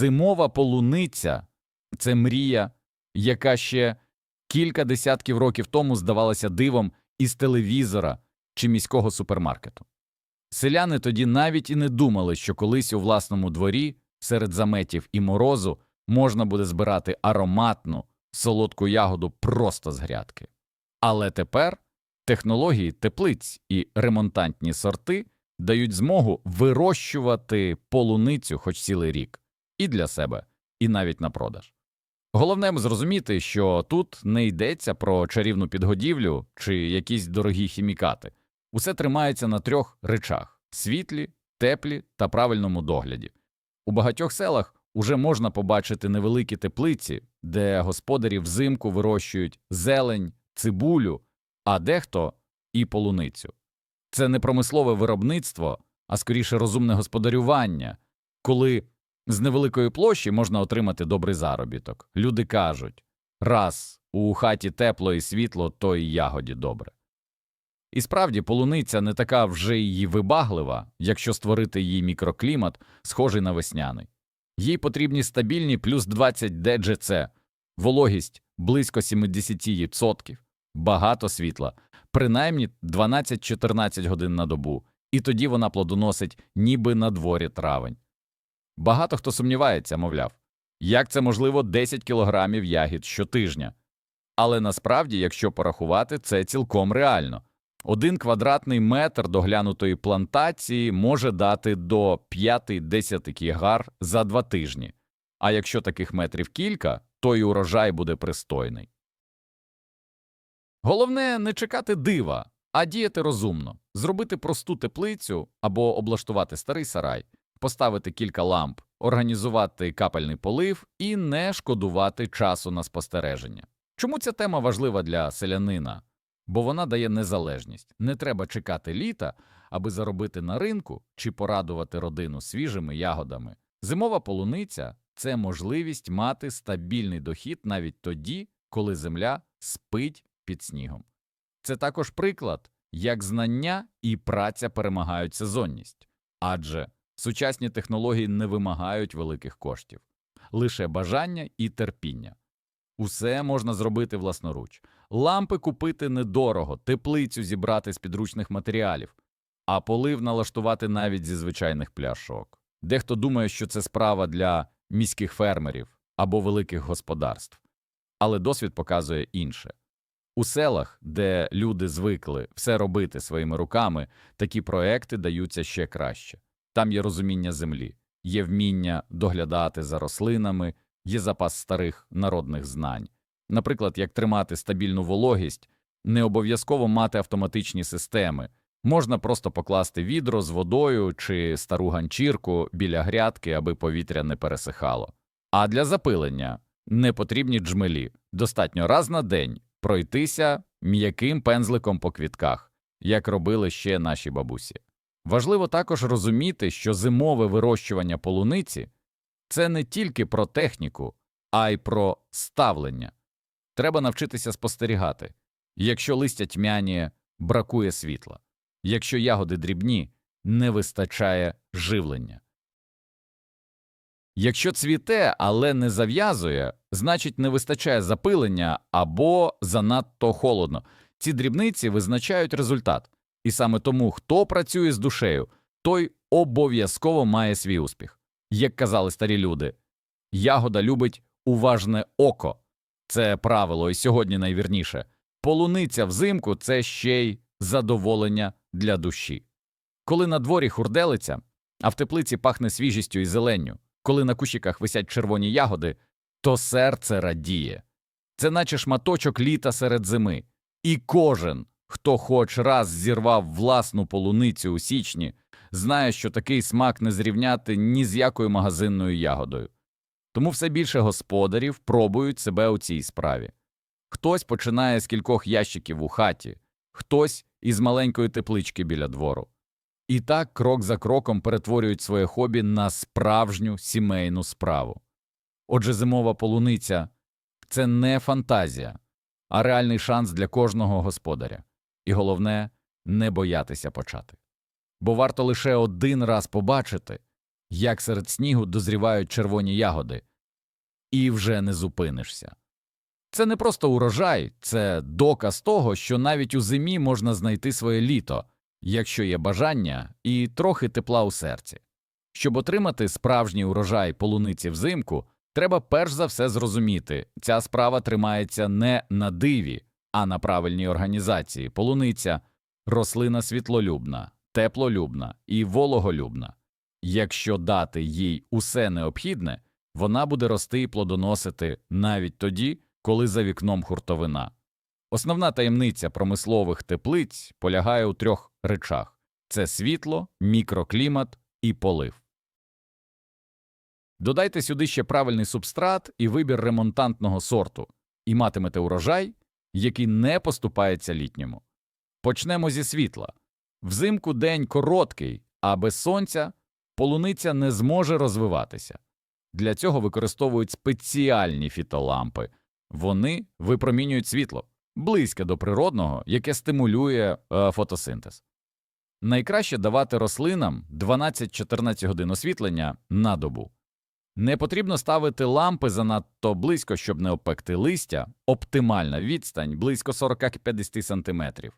Зимова полуниця це мрія, яка ще кілька десятків років тому здавалася дивом із телевізора чи міського супермаркету. Селяни тоді навіть і не думали, що колись у власному дворі серед заметів і морозу можна буде збирати ароматну солодку ягоду просто з грядки. Але тепер технології теплиць і ремонтантні сорти дають змогу вирощувати полуницю хоч цілий рік і для себе, і навіть на продаж. Головне зрозуміти, що тут не йдеться про чарівну підгодівлю чи якісь дорогі хімікати. Усе тримається на трьох речах світлі, теплі та правильному догляді. У багатьох селах уже можна побачити невеликі теплиці, де господарі взимку вирощують зелень, цибулю, а дехто і полуницю. Це не промислове виробництво, а скоріше розумне господарювання, коли з невеликої площі можна отримати добрий заробіток. Люди кажуть раз у хаті тепло і світло, то й ягоді добре. І справді полуниця не така вже її вибаглива, якщо створити їй мікроклімат, схожий на весняний. Їй потрібні стабільні плюс 20 ДЖЦ, вологість близько 70%, багато світла, принаймні 12-14 годин на добу, і тоді вона плодоносить ніби на дворі травень. Багато хто сумнівається, мовляв, як це можливо 10 кілограмів ягід щотижня. Але насправді, якщо порахувати, це цілком реально. Один квадратний метр доглянутої плантації може дати до 5-10 кігар за два тижні, а якщо таких метрів кілька, то й урожай буде пристойний. Головне не чекати дива, а діяти розумно, зробити просту теплицю або облаштувати старий сарай, поставити кілька ламп, організувати капельний полив і не шкодувати часу на спостереження. Чому ця тема важлива для селянина? Бо вона дає незалежність. Не треба чекати літа, аби заробити на ринку чи порадувати родину свіжими ягодами. Зимова полуниця це можливість мати стабільний дохід навіть тоді, коли земля спить під снігом. Це також приклад, як знання і праця перемагають сезонність, адже сучасні технології не вимагають великих коштів, лише бажання і терпіння. Усе можна зробити власноруч. Лампи купити недорого, теплицю зібрати з підручних матеріалів, а полив налаштувати навіть зі звичайних пляшок. Дехто думає, що це справа для міських фермерів або великих господарств, але досвід показує інше. У селах, де люди звикли все робити своїми руками, такі проекти даються ще краще. Там є розуміння землі, є вміння доглядати за рослинами, є запас старих народних знань. Наприклад, як тримати стабільну вологість, не обов'язково мати автоматичні системи, можна просто покласти відро з водою чи стару ганчірку біля грядки, аби повітря не пересихало. А для запилення не потрібні джмелі, достатньо раз на день пройтися м'яким пензликом по квітках, як робили ще наші бабусі. Важливо також розуміти, що зимове вирощування полуниці це не тільки про техніку, а й про ставлення. Треба навчитися спостерігати. Якщо листя тьмяніє, бракує світла. Якщо ягоди дрібні, не вистачає живлення. Якщо цвіте, але не зав'язує, значить не вистачає запилення або занадто холодно. Ці дрібниці визначають результат. І саме тому, хто працює з душею, той обов'язково має свій успіх. Як казали старі люди, ягода любить уважне око. Це правило, і сьогодні найвірніше. Полуниця взимку це ще й задоволення для душі. Коли на дворі хурделиця, а в теплиці пахне свіжістю і зеленню, коли на кущиках висять червоні ягоди, то серце радіє. Це наче шматочок літа серед зими. І кожен, хто хоч раз зірвав власну полуницю у січні, знає, що такий смак не зрівняти ні з якою магазинною ягодою. Тому все більше господарів пробують себе у цій справі. Хтось починає з кількох ящиків у хаті, хтось із маленької теплички біля двору. І так крок за кроком перетворюють своє хобі на справжню сімейну справу. Отже, зимова полуниця це не фантазія, а реальний шанс для кожного господаря. І головне не боятися почати. Бо варто лише один раз побачити, як серед снігу дозрівають червоні ягоди, і вже не зупинишся. Це не просто урожай, це доказ того, що навіть у зимі можна знайти своє літо, якщо є бажання і трохи тепла у серці. Щоб отримати справжній урожай полуниці взимку, треба перш за все зрозуміти, ця справа тримається не на диві, а на правильній організації. Полуниця рослина світлолюбна, теплолюбна і вологолюбна. Якщо дати їй усе необхідне, вона буде рости і плодоносити навіть тоді, коли за вікном хуртовина. Основна таємниця промислових теплиць полягає у трьох речах це світло, мікроклімат і полив. Додайте сюди ще правильний субстрат і вибір ремонтантного сорту, і матимете урожай, який не поступається літньому. Почнемо зі світла. Взимку день короткий, а без сонця полуниця не зможе розвиватися. Для цього використовують спеціальні фітолампи. Вони випромінюють світло близьке до природного, яке стимулює е, фотосинтез. Найкраще давати рослинам 12-14 годин освітлення на добу. Не потрібно ставити лампи занадто близько, щоб не обпекти листя, оптимальна відстань близько 40-50 см.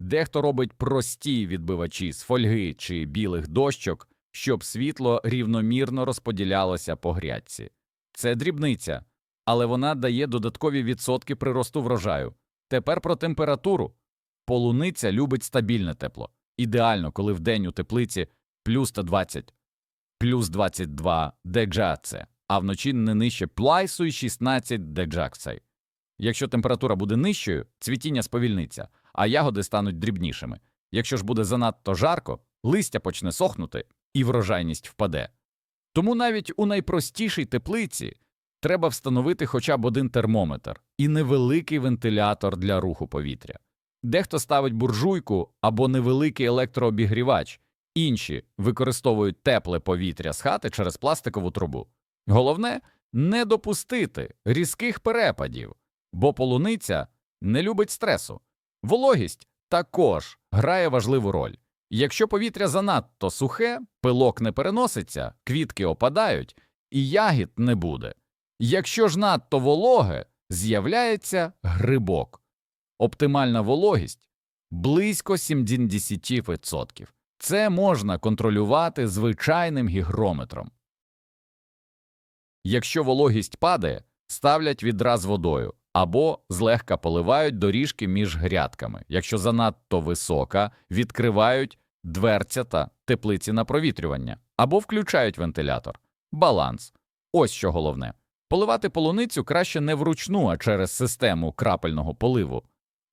Дехто робить прості відбивачі з фольги чи білих дощок, щоб світло рівномірно розподілялося по грядці. Це дрібниця, але вона дає додаткові відсотки приросту врожаю. Тепер про температуру. Полуниця любить стабільне тепло. Ідеально, коли вдень у теплиці плюс 120, плюс 22 деджакце, а вночі не нижче плайсу і 16 деджакцей. Якщо температура буде нижчою, цвітіння сповільниться, а ягоди стануть дрібнішими. Якщо ж буде занадто жарко, листя почне сохнути і врожайність впаде. Тому навіть у найпростішій теплиці треба встановити хоча б один термометр і невеликий вентилятор для руху повітря. Дехто ставить буржуйку або невеликий електрообігрівач, інші використовують тепле повітря з хати через пластикову трубу. Головне не допустити різких перепадів, бо полуниця не любить стресу. Вологість також грає важливу роль. Якщо повітря занадто сухе, пилок не переноситься, квітки опадають, і ягід не буде. Якщо ж надто вологе, з'являється грибок. Оптимальна вологість близько 70%. Це можна контролювати звичайним гігрометром. Якщо вологість падає, ставлять відраз водою або злегка поливають доріжки між грядками. Якщо занадто висока, відкривають дверцята теплиці на провітрювання або включають вентилятор. Баланс. Ось що головне. Поливати полуницю краще не вручну, а через систему крапельного поливу.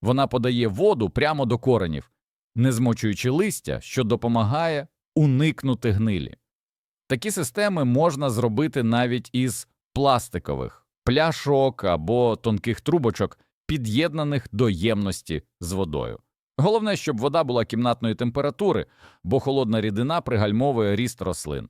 Вона подає воду прямо до коренів, не змочуючи листя, що допомагає уникнути гнилі. Такі системи можна зробити навіть із пластикових пляшок або тонких трубочок, під'єднаних до ємності з водою. Головне, щоб вода була кімнатної температури, бо холодна рідина пригальмовує ріст рослин.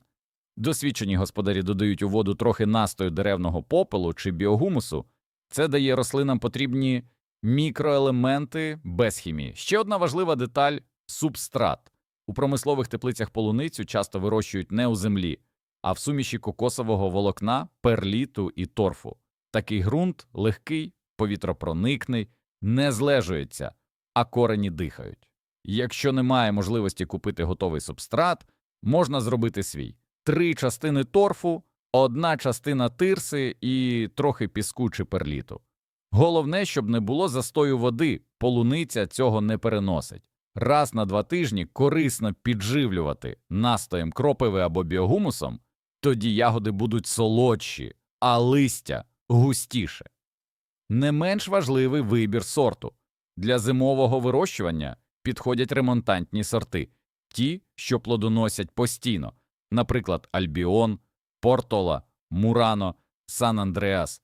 Досвідчені господарі додають у воду трохи настою деревного попелу чи біогумусу. Це дає рослинам потрібні мікроелементи без хімії. Ще одна важлива деталь субстрат. У промислових теплицях полуницю часто вирощують не у землі, а в суміші кокосового волокна, перліту і торфу. Такий ґрунт легкий, повітропроникний, не злежується, а корені дихають. Якщо немає можливості купити готовий субстрат, можна зробити свій три частини торфу, одна частина тирси і трохи піску чи перліту. Головне, щоб не було застою води, полуниця цього не переносить. Раз на два тижні корисно підживлювати настоєм кропиви або біогумусом, тоді ягоди будуть солодші, а листя густіше. Не менш важливий вибір сорту. Для зимового вирощування підходять ремонтантні сорти, ті, що плодоносять постійно, наприклад, Альбіон, Портола, Мурано, Сан Андреас.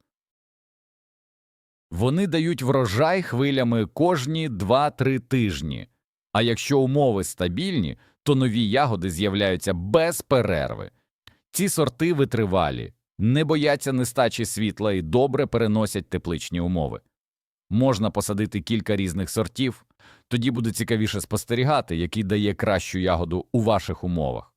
Вони дають врожай хвилями кожні 2-3 тижні, а якщо умови стабільні, то нові ягоди з'являються без перерви. Ці сорти витривалі, не бояться нестачі світла і добре переносять тепличні умови. Можна посадити кілька різних сортів, тоді буде цікавіше спостерігати, який дає кращу ягоду у ваших умовах.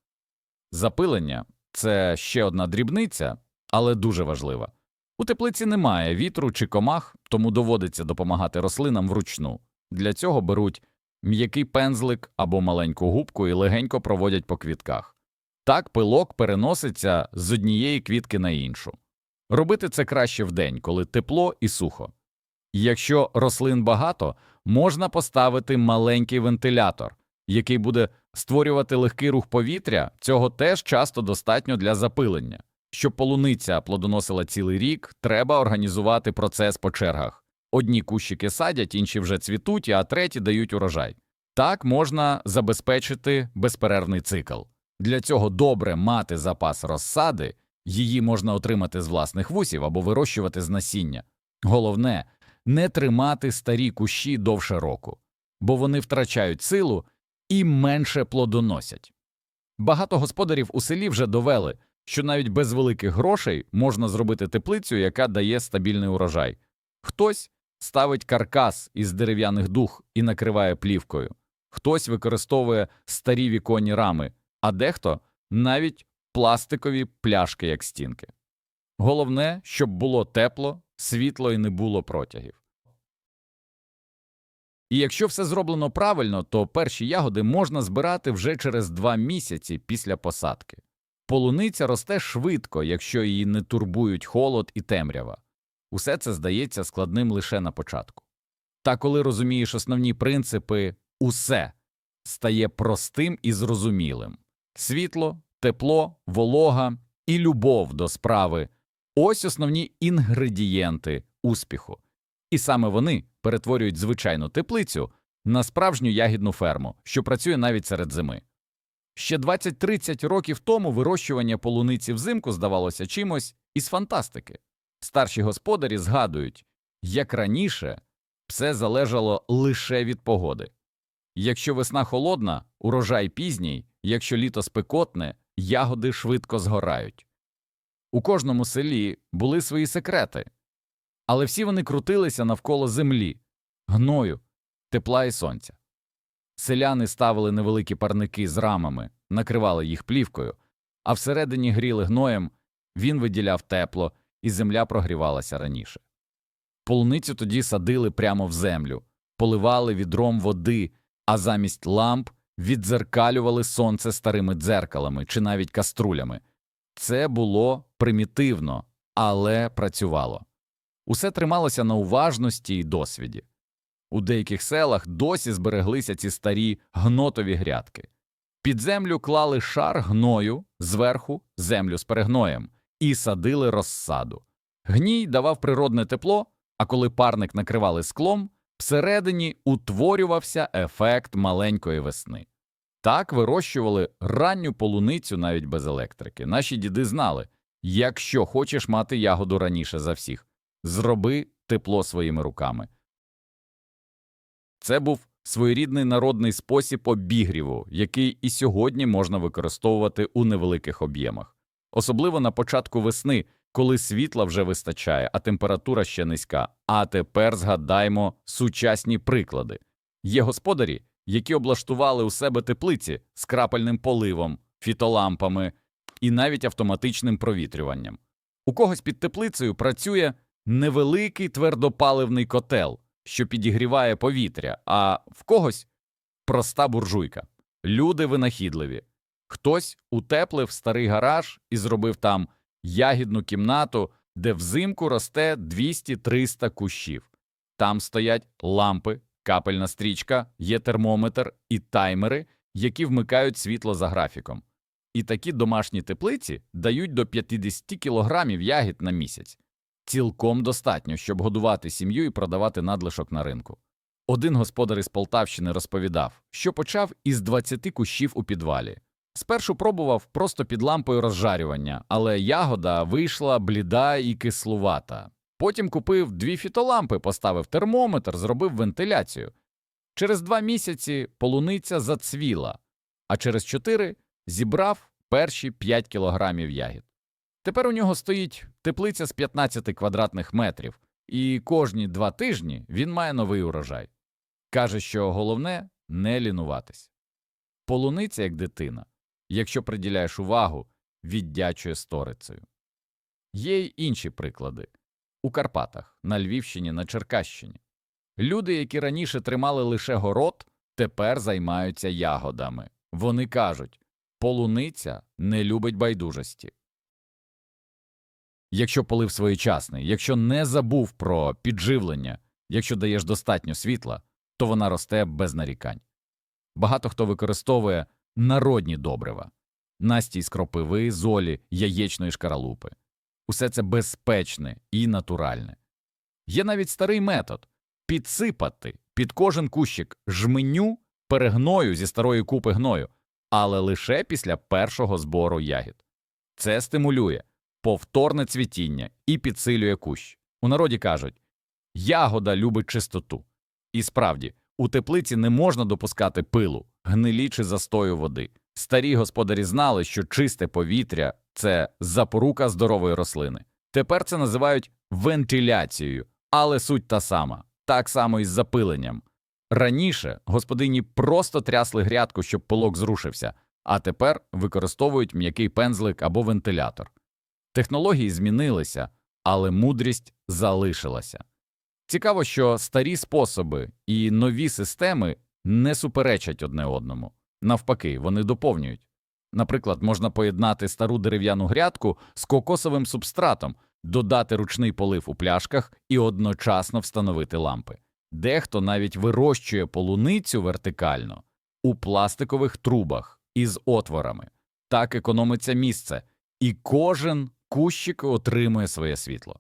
Запилення це ще одна дрібниця, але дуже важлива. У теплиці немає вітру чи комах, тому доводиться допомагати рослинам вручну. Для цього беруть м'який пензлик або маленьку губку і легенько проводять по квітках. Так пилок переноситься з однієї квітки на іншу. Робити це краще вдень, коли тепло і сухо. Якщо рослин багато, можна поставити маленький вентилятор, який буде створювати легкий рух повітря, цього теж часто достатньо для запилення. Щоб полуниця плодоносила цілий рік, треба організувати процес по чергах. Одні кущики садять, інші вже цвітуть, а треті дають урожай. Так можна забезпечити безперервний цикл. Для цього добре мати запас розсади, її можна отримати з власних вусів або вирощувати з насіння. Головне не тримати старі кущі довше року, бо вони втрачають силу і менше плодоносять. Багато господарів у селі вже довели, що навіть без великих грошей можна зробити теплицю, яка дає стабільний урожай. Хтось ставить каркас із дерев'яних дух і накриває плівкою, хтось використовує старі віконні рами, а дехто навіть пластикові пляшки як стінки. Головне, щоб було тепло, світло і не було протягів. І якщо все зроблено правильно, то перші ягоди можна збирати вже через два місяці після посадки. Полуниця росте швидко, якщо її не турбують холод і темрява. Усе це здається складним лише на початку. Та коли розумієш основні принципи, усе стає простим і зрозумілим світло, тепло, волога і любов до справи ось основні інгредієнти успіху. І саме вони перетворюють звичайну теплицю на справжню ягідну ферму, що працює навіть серед зими. Ще 20-30 років тому вирощування полуниці взимку здавалося чимось із фантастики. Старші господарі згадують, як раніше все залежало лише від погоди. Якщо весна холодна, урожай пізній, якщо літо спекотне, ягоди швидко згорають. У кожному селі були свої секрети, але всі вони крутилися навколо землі, гною, тепла і сонця. Селяни ставили невеликі парники з рамами, накривали їх плівкою, а всередині гріли гноєм, він виділяв тепло, і земля прогрівалася раніше. Полуницю тоді садили прямо в землю, поливали відром води, а замість ламп віддзеркалювали сонце старими дзеркалами чи навіть каструлями. Це було примітивно, але працювало. Усе трималося на уважності і досвіді. У деяких селах досі збереглися ці старі гнотові грядки. Під землю клали шар гною, зверху землю з перегноєм, і садили розсаду. Гній давав природне тепло, а коли парник накривали склом, всередині утворювався ефект маленької весни. Так вирощували ранню полуницю навіть без електрики. Наші діди знали якщо хочеш мати ягоду раніше за всіх, зроби тепло своїми руками. Це був своєрідний народний спосіб обігріву, який і сьогодні можна використовувати у невеликих об'ємах, особливо на початку весни, коли світла вже вистачає, а температура ще низька. А тепер згадаймо сучасні приклади. Є господарі, які облаштували у себе теплиці з крапельним поливом, фітолампами і навіть автоматичним провітрюванням. У когось під теплицею працює невеликий твердопаливний котел, що підігріває повітря, а в когось проста буржуйка. Люди винахідливі. Хтось утеплив старий гараж і зробив там ягідну кімнату, де взимку росте 200-300 кущів. Там стоять лампи, капельна стрічка, є термометр і таймери, які вмикають світло за графіком. І такі домашні теплиці дають до 50 кілограмів ягід на місяць. Цілком достатньо, щоб годувати сім'ю і продавати надлишок на ринку. Один господар із Полтавщини розповідав, що почав із 20 кущів у підвалі. Спершу пробував просто під лампою розжарювання, але ягода вийшла бліда і кислувата. Потім купив дві фітолампи, поставив термометр, зробив вентиляцію. Через два місяці полуниця зацвіла, а через чотири зібрав перші 5 кілограмів ягід. Тепер у нього стоїть теплиця з 15 квадратних метрів, і кожні два тижні він має новий урожай. Каже, що головне не лінуватись. Полуниця як дитина. Якщо приділяєш увагу, віддячує сторицею. Є й інші приклади у Карпатах, на Львівщині, на Черкащині. Люди, які раніше тримали лише город, тепер займаються ягодами. Вони кажуть полуниця не любить байдужості. Якщо полив своєчасний, якщо не забув про підживлення, якщо даєш достатньо світла, то вона росте без нарікань. Багато хто використовує народні добрива, настій з кропиви, золі, яєчної шкаралупи. Усе це безпечне і натуральне. Є навіть старий метод підсипати під кожен кущик жменю перегною зі старої купи гною, але лише після першого збору ягід. Це стимулює повторне цвітіння і підсилює кущ. У народі кажуть ягода любить чистоту. І справді, у теплиці не можна допускати пилу, гнилі чи застою води. Старі господарі знали, що чисте повітря це запорука здорової рослини. Тепер це називають вентиляцією, але суть та сама, так само і з запиленням. Раніше господині просто трясли грядку, щоб пилок зрушився, а тепер використовують м'який пензлик або вентилятор. Технології змінилися, але мудрість залишилася. Цікаво, що старі способи і нові системи не суперечать одне одному. Навпаки, вони доповнюють. Наприклад, можна поєднати стару дерев'яну грядку з кокосовим субстратом, додати ручний полив у пляшках і одночасно встановити лампи. Дехто навіть вирощує полуницю вертикально у пластикових трубах із отворами. Так економиться місце, і кожен кущик отримує своє світло.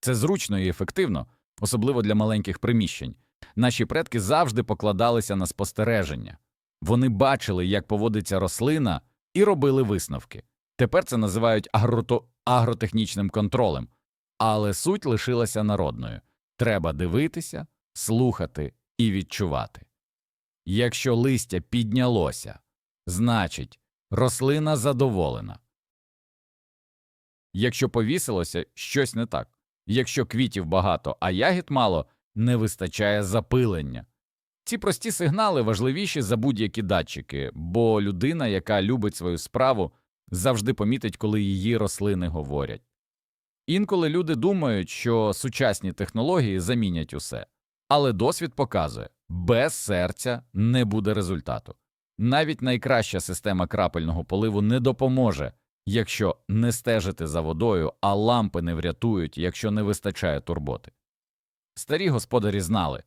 Це зручно і ефективно, особливо для маленьких приміщень. Наші предки завжди покладалися на спостереження. Вони бачили, як поводиться рослина, і робили висновки. Тепер це називають агрото... агротехнічним контролем, але суть лишилася народною треба дивитися, слухати і відчувати. Якщо листя піднялося, значить, рослина задоволена. Якщо повісилося, щось не так. Якщо квітів багато, а ягід мало, не вистачає запилення. Ці прості сигнали важливіші за будь-які датчики, бо людина, яка любить свою справу, завжди помітить, коли її рослини говорять. Інколи люди думають, що сучасні технології замінять усе, але досвід показує без серця не буде результату. Навіть найкраща система крапельного поливу не допоможе, якщо не стежити за водою, а лампи не врятують, якщо не вистачає турботи. Старі господарі знали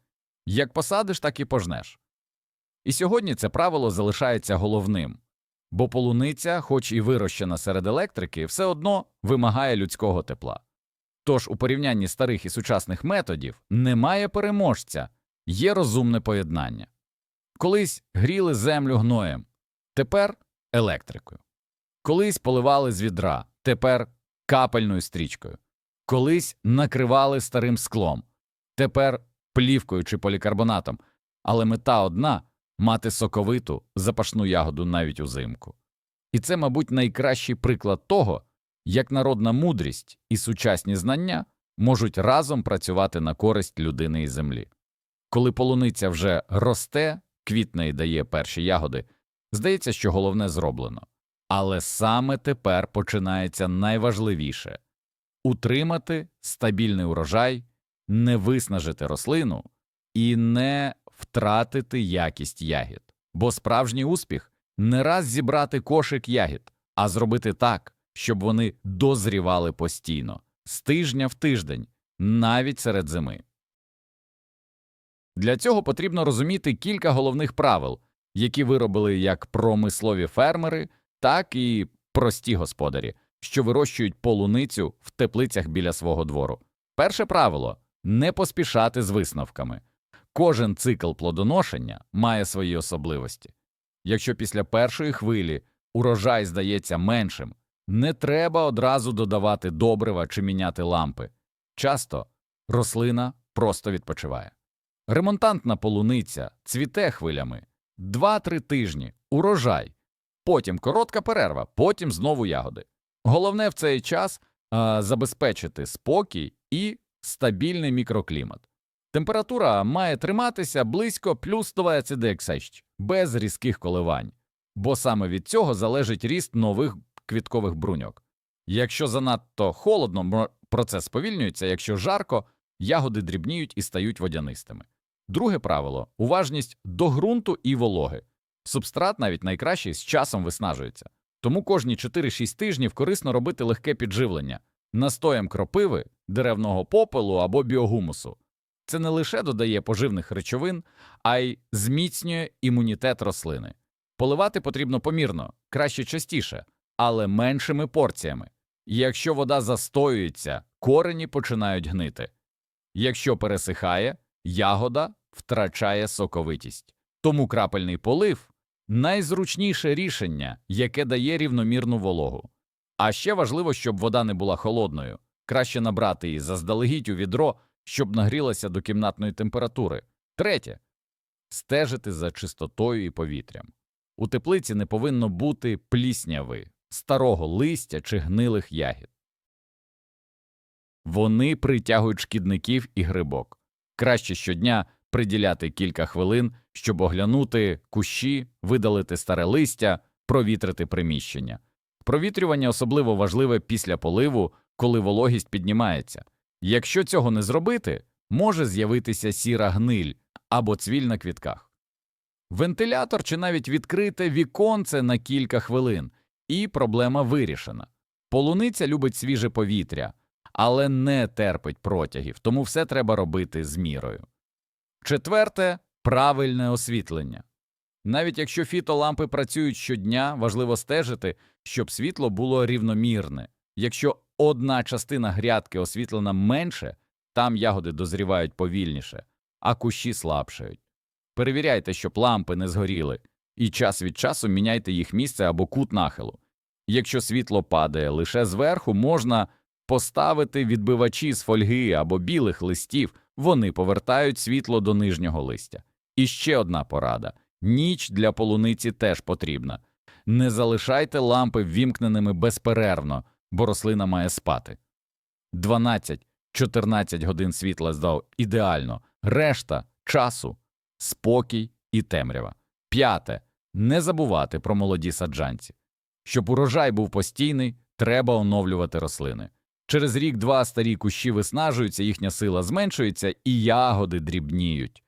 як посадиш, так і пожнеш. І сьогодні це правило залишається головним, бо полуниця, хоч і вирощена серед електрики, все одно вимагає людського тепла. Тож у порівнянні старих і сучасних методів немає переможця, є розумне поєднання. Колись гріли землю гноєм, тепер електрикою. Колись поливали з відра, тепер капельною стрічкою. Колись накривали старим склом, тепер плівкою чи полікарбонатом, але мета одна мати соковиту, запашну ягоду навіть узимку. І це, мабуть, найкращий приклад того, як народна мудрість і сучасні знання можуть разом працювати на користь людини і землі. Коли полуниця вже росте, квітне і дає перші ягоди, здається, що головне зроблено. Але саме тепер починається найважливіше утримати стабільний урожай, не виснажити рослину і не втратити якість ягід. Бо справжній успіх не раз зібрати кошик ягід, а зробити так, щоб вони дозрівали постійно, з тижня в тиждень, навіть серед зими. Для цього потрібно розуміти кілька головних правил, які виробили як промислові фермери, так і прості господарі, що вирощують полуницю в теплицях біля свого двору. Перше правило не поспішати з висновками. Кожен цикл плодоношення має свої особливості. Якщо після першої хвилі урожай здається меншим, не треба одразу додавати добрива чи міняти лампи. Часто рослина просто відпочиває. Ремонтантна полуниця цвіте хвилями 2-3 тижні, урожай, потім коротка перерва, потім знову ягоди. Головне в цей час а, забезпечити спокій і стабільний мікроклімат. Температура має триматися близько плюс 26, без різких коливань, бо саме від цього залежить ріст нових квіткових бруньок. Якщо занадто холодно, процес сповільнюється, якщо жарко, ягоди дрібніють і стають водянистими. Друге правило уважність до ґрунту і вологи. Субстрат, навіть найкращий, з часом виснажується. Тому кожні 4-6 тижнів корисно робити легке підживлення настоєм кропиви, деревного попелу або біогумусу. Це не лише додає поживних речовин, а й зміцнює імунітет рослини. Поливати потрібно помірно, краще частіше, але меншими порціями. Якщо вода застоюється, корені починають гнити. Якщо пересихає, ягода втрачає соковитість. Тому крапельний полив найзручніше рішення, яке дає рівномірну вологу. А ще важливо, щоб вода не була холодною. Краще набрати її заздалегідь у відро, щоб нагрілася до кімнатної температури. Третє стежити за чистотою і повітрям. У теплиці не повинно бути плісняви, старого листя чи гнилих ягід. Вони притягують шкідників і грибок. Краще щодня приділяти кілька хвилин, щоб оглянути кущі, видалити старе листя, провітрити приміщення. Провітрювання особливо важливе після поливу, коли вологість піднімається. Якщо цього не зробити, може з'явитися сіра гниль або цвіль на квітках. Вентилятор чи навіть відкрите віконце на кілька хвилин, і проблема вирішена. Полуниця любить свіже повітря, але не терпить протягів, тому все треба робити з мірою. Четверте правильне освітлення. Навіть якщо фітолампи працюють щодня, важливо стежити, щоб світло було рівномірне. Якщо одна частина грядки освітлена менше, там ягоди дозрівають повільніше, а кущі слабшають. Перевіряйте, щоб лампи не згоріли, і час від часу міняйте їх місце або кут нахилу. Якщо світло падає лише зверху, можна поставити відбивачі з фольги або білих листів, вони повертають світло до нижнього листя. І ще одна порада ніч для полуниці теж потрібна. Не залишайте лампи ввімкненими безперервно, бо рослина має спати. 12-14 годин світла здав ідеально, решта часу спокій і темрява. П'яте не забувати про молоді саджанці. Щоб урожай був постійний, треба оновлювати рослини. Через рік-два старі кущі виснажуються, їхня сила зменшується і ягоди дрібніють.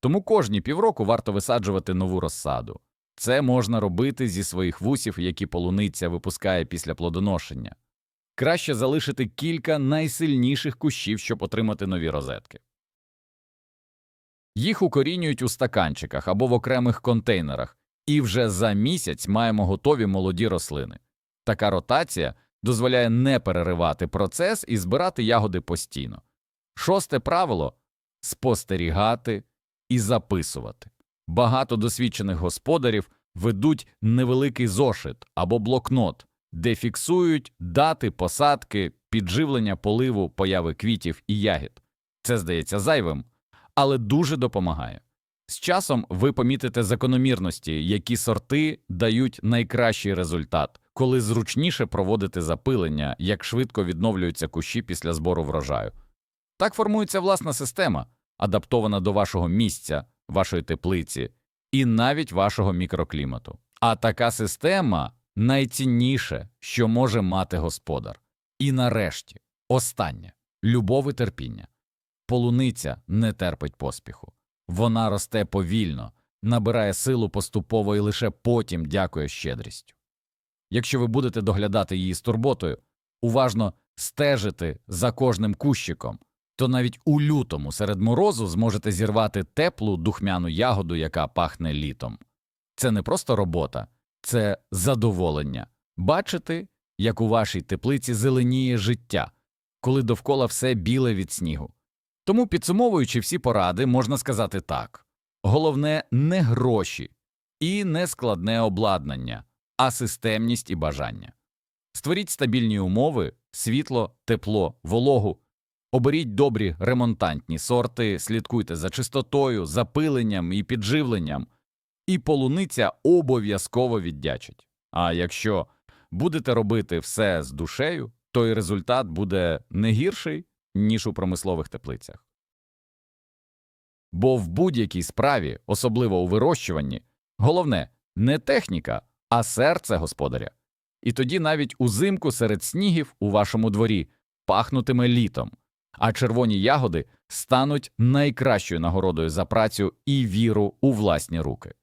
Тому кожні півроку варто висаджувати нову розсаду. Це можна робити зі своїх вусів, які полуниця випускає після плодоношення. Краще залишити кілька найсильніших кущів, щоб отримати нові розетки. Їх укорінюють у стаканчиках або в окремих контейнерах, і вже за місяць маємо готові молоді рослини. Така ротація дозволяє не переривати процес і збирати ягоди постійно. Шосте правило спостерігати і записувати. Багато досвідчених господарів ведуть невеликий зошит або блокнот, де фіксують дати посадки, підживлення поливу, появи квітів і ягід. Це здається зайвим, але дуже допомагає. З часом ви помітите закономірності, які сорти дають найкращий результат, коли зручніше проводити запилення, як швидко відновлюються кущі після збору врожаю. Так формується власна система, адаптована до вашого місця, вашої теплиці і навіть вашого мікроклімату. А така система найцінніше, що може мати господар. І нарешті, останнє любов і терпіння. Полуниця не терпить поспіху. Вона росте повільно, набирає силу поступово і лише потім дякує щедрістю. Якщо ви будете доглядати її з турботою, уважно стежити за кожним кущиком, то навіть у лютому серед морозу зможете зірвати теплу духмяну ягоду, яка пахне літом. Це не просто робота, це задоволення бачити, як у вашій теплиці зеленіє життя, коли довкола все біле від снігу. Тому, підсумовуючи всі поради, можна сказати так головне не гроші і не складне обладнання, а системність і бажання. Створіть стабільні умови, світло, тепло, вологу, оберіть добрі ремонтантні сорти, слідкуйте за чистотою, запиленням і підживленням, і полуниця обов'язково віддячить. А якщо будете робити все з душею, то і результат буде не гірший, ніж у промислових теплицях. Бо в будь-якій справі, особливо у вирощуванні, головне не техніка, а серце господаря. І тоді навіть узимку серед снігів у вашому дворі пахнутиме літом, а червоні ягоди стануть найкращою нагородою за працю і віру у власні руки.